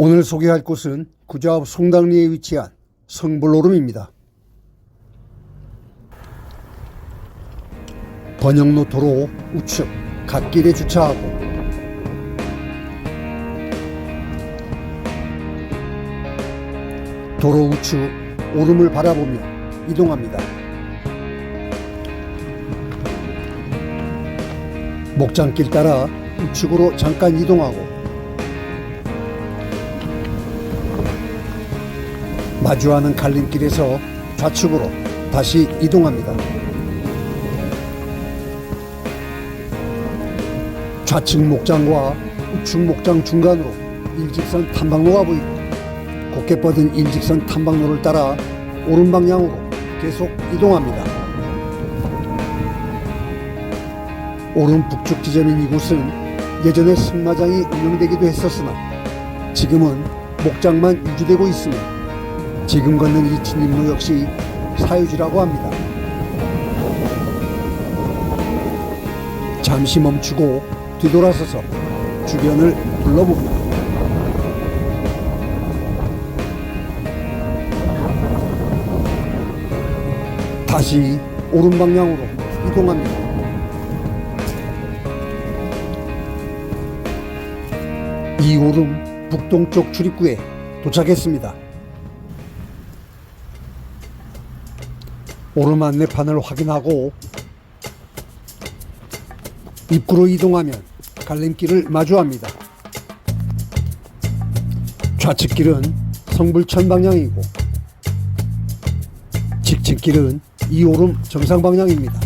오늘 소개할 곳은 구좌읍 송당리에 위치한 성불오름입니다. 번영로 도로 우측 갓길에 주차하고 도로 우측 오름을 바라보며 이동합니다. 목장길 따라 우측으로 잠깐 이동하고 마주하는 갈림길에서 좌측으로 다시 이동합니다. 좌측 목장과 우측 목장 중간으로 일직선 탐방로가 보이고 곱게 뻗은 일직선 탐방로를 따라 오른 방향으로 계속 이동합니다. 오른 북쪽 지점인 이곳은 예전에 승마장이 운영되기도 했었으나 지금은 목장만 유지되고 있으며 지금 걷는 이 진입로 역시 사유지라고 합니다. 잠시 멈추고 뒤돌아서서 주변을 둘러봅니다. 다시 오른 방향으로 이동합니다. 이 오름 북동쪽 출입구에 도착했습니다. 오름 안내판을 확인하고 입구로 이동하면 갈림길을 마주합니다. 좌측길은 성불천 방향이고 직진길은 이 오름 정상 방향입니다.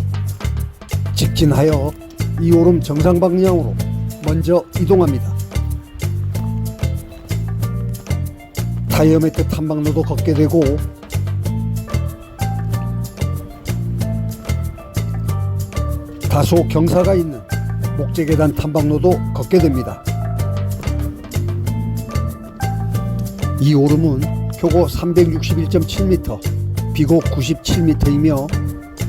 직진하여 이 오름 정상 방향으로 먼저 이동합니다. 타이어 매트 탐방로도 걷게 되고 다소 경사가 있는 목재계단 탐방로도 걷게 됩니다. 이 오름은 표고 361.7m, 비고 97m이며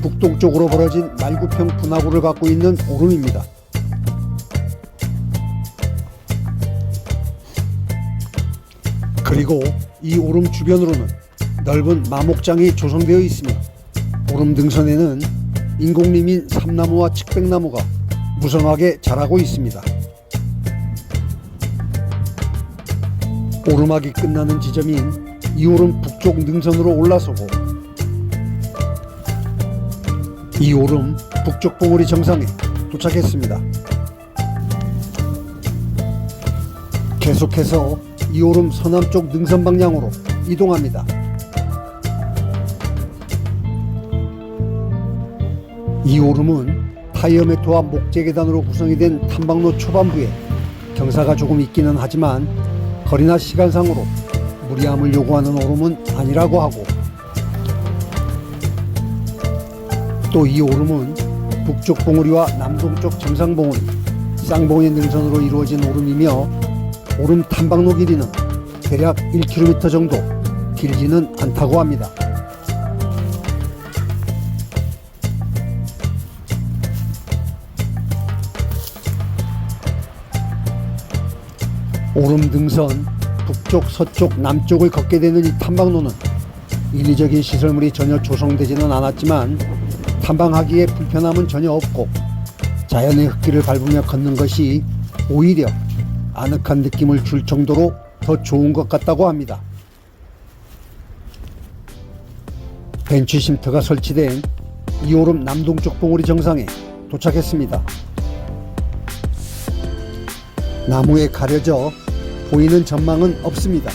북동쪽으로 벌어진 말구평 분화구를 갖고 있는 오름입니다. 그리고 이 오름 주변으로는 넓은 마목장이 조성되어 있으며 오름 등선에는 인공림인 삼나무와 측백나무가 무성하게 자라고 있습니다. 오르막이 끝나는 지점인 이 오름 북쪽 능선으로 올라서고 이 오름 북쪽 봉우리 정상에 도착했습니다. 계속해서 이 오름 서남쪽 능선 방향으로 이동합니다. 이 오름은 타이어 매트와 목재 계단으로 구성이 된 탐방로 초반부에 경사가 조금 있기는 하지만 거리나 시간상으로 무리함을 요구하는 오름은 아니라고 하고 또 이 오름은 북쪽 봉우리와 남동쪽 정상 봉우리, 쌍봉의 능선으로 이루어진 오름이며 오름 탐방로 길이는 대략 1km 정도 길지는 않다고 합니다. 오름 등선 북쪽, 서쪽, 남쪽을 걷게 되는 이 탐방로는 인위적인 시설물이 전혀 조성되지는 않았지만 탐방하기에 불편함은 전혀 없고 자연의 흙길을 밟으며 걷는 것이 오히려 아늑한 느낌을 줄 정도로 더 좋은 것 같다고 합니다. 벤치 쉼터가 설치된 이오름 남동쪽 봉우리 정상에 도착했습니다. 나무에 가려져 보이는 전망은 없습니다.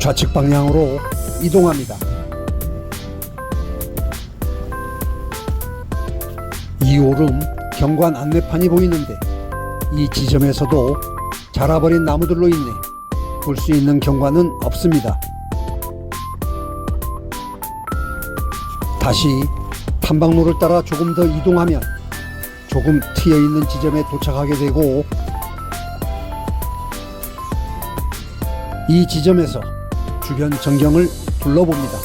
좌측 방향으로 이동합니다. 이 오름 경관 안내판이 보이는데 이 지점에서도 자라버린 나무들로 인해 볼 수 있는 경관은 없습니다. 다시 탐방로를 따라 조금 더 이동하면 조금 트여 있는 지점에 도착하게 되고 이 지점에서 주변 전경을 둘러봅니다.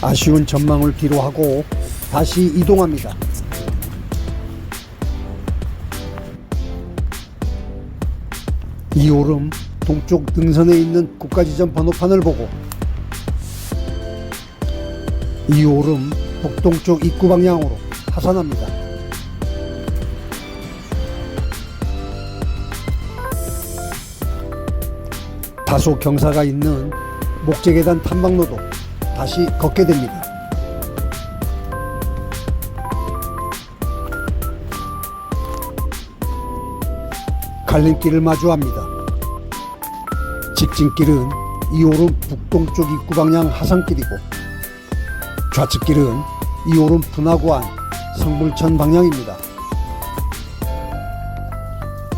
아쉬운 전망을 뒤로하고 다시 이동합니다. 이 오름 동쪽 등선에 있는 국가지점 번호판을 보고 이 오름 북동쪽 입구 방향으로 하산합니다. 다소 경사가 있는 목재계단 탐방로도 다시 걷게 됩니다. 갈림길을 마주합니다. 직진길은 이 오름 북동쪽 입구 방향 하산길이고 좌측길은 이 오름 분화구안 성불천 방향입니다.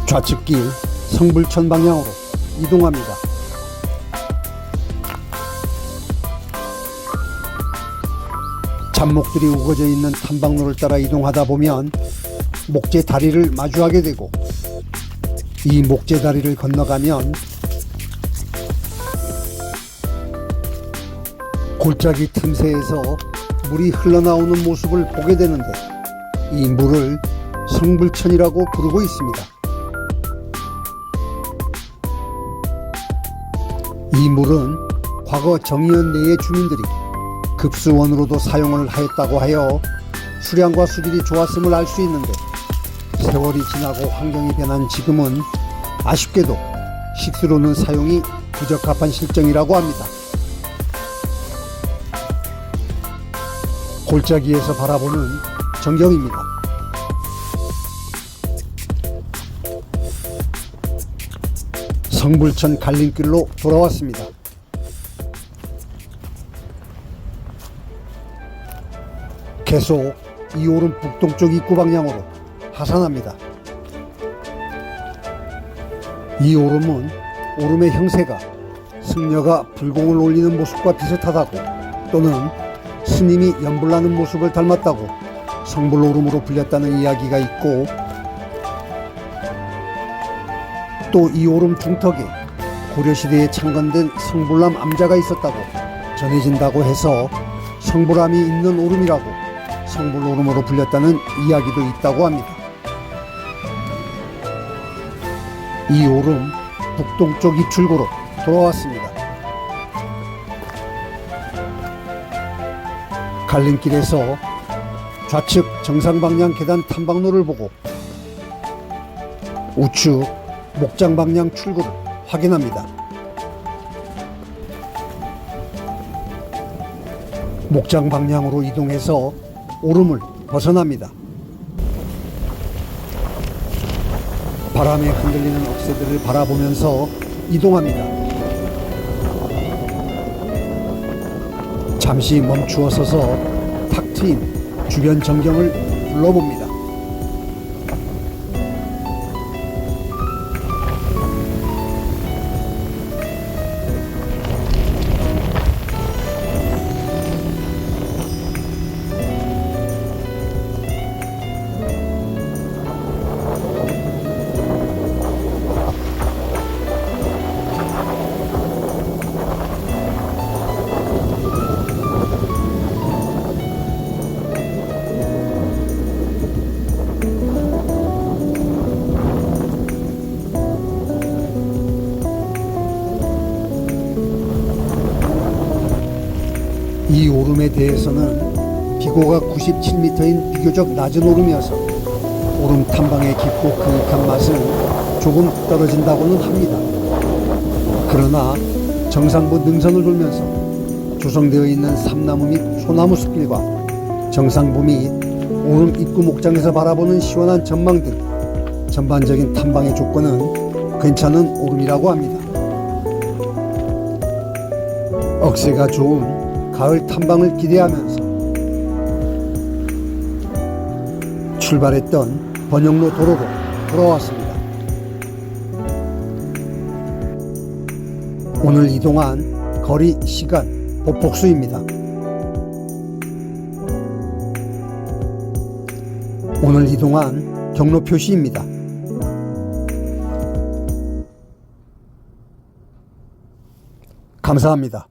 좌측길 성불천 방향으로 이동합니다. 잡목들이 우거져 있는 탐방로를 따라 이동하다 보면 목재 다리를 마주하게 되고 이 목재 다리를 건너가면 골짜기 틈새에서 물이 흘러나오는 모습을 보게 되는데 이 물을 성불천이라고 부르고 있습니다. 이 물은 과거 정의연 내의 주민들이 급수원으로도 사용을 하였다고 하여 수량과 수질이 좋았음을 알 수 있는데 세월이 지나고 환경이 변한 지금은 아쉽게도 식수로는 사용이 부적합한 실정이라고 합니다. 골짜기에서 바라보는 전경입니다. 성불천 갈림길로 돌아왔습니다. 계속 이 오름 북동쪽 입구 방향으로 하산합니다. 이 오름은 오름의 형세가 승려가 불공을 올리는 모습과 비슷하다고 또는 스님이 연불나는 모습을 닮았다고 성불오름으로 불렸다는 이야기가 있고 또 이 오름 중턱에 고려시대에 창건된 성불남 암자가 있었다고 전해진다고 해서 성불암이 있는 오름이라고 성불오름으로 불렸다는 이야기도 있다고 합니다. 이 오름 북동쪽 입출구로 돌아왔습니다. 갈림길에서 좌측 정상 방향 계단 탐방로를 보고 우측 목장 방향 출구를 확인합니다. 목장 방향으로 이동해서 오름을 벗어납니다. 바람에 흔들리는 억새들을 바라보면서 이동합니다. 잠시 멈추어 서서 탁 트인 주변 전경을 둘러봅니다. 오름에 대해서는 비고가 97m인 비교적 낮은 오름이어서 오름 탐방의 깊고 그윽한 맛은 조금 떨어진다고는 합니다. 그러나 정상부 능선을 돌면서 조성되어 있는 삼나무 및 소나무 숲길과 정상부 및 오름 입구 목장에서 바라보는 시원한 전망 등 전반적인 탐방의 조건은 괜찮은 오름이라고 합니다. 억새가 좋은 가을 탐방을 기대하면서 출발했던 번영로 도로로 돌아왔습니다. 오늘 이동한 거리, 시간, 보폭수입니다. 오늘 이동한 경로 표시입니다. 감사합니다.